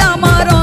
અમારો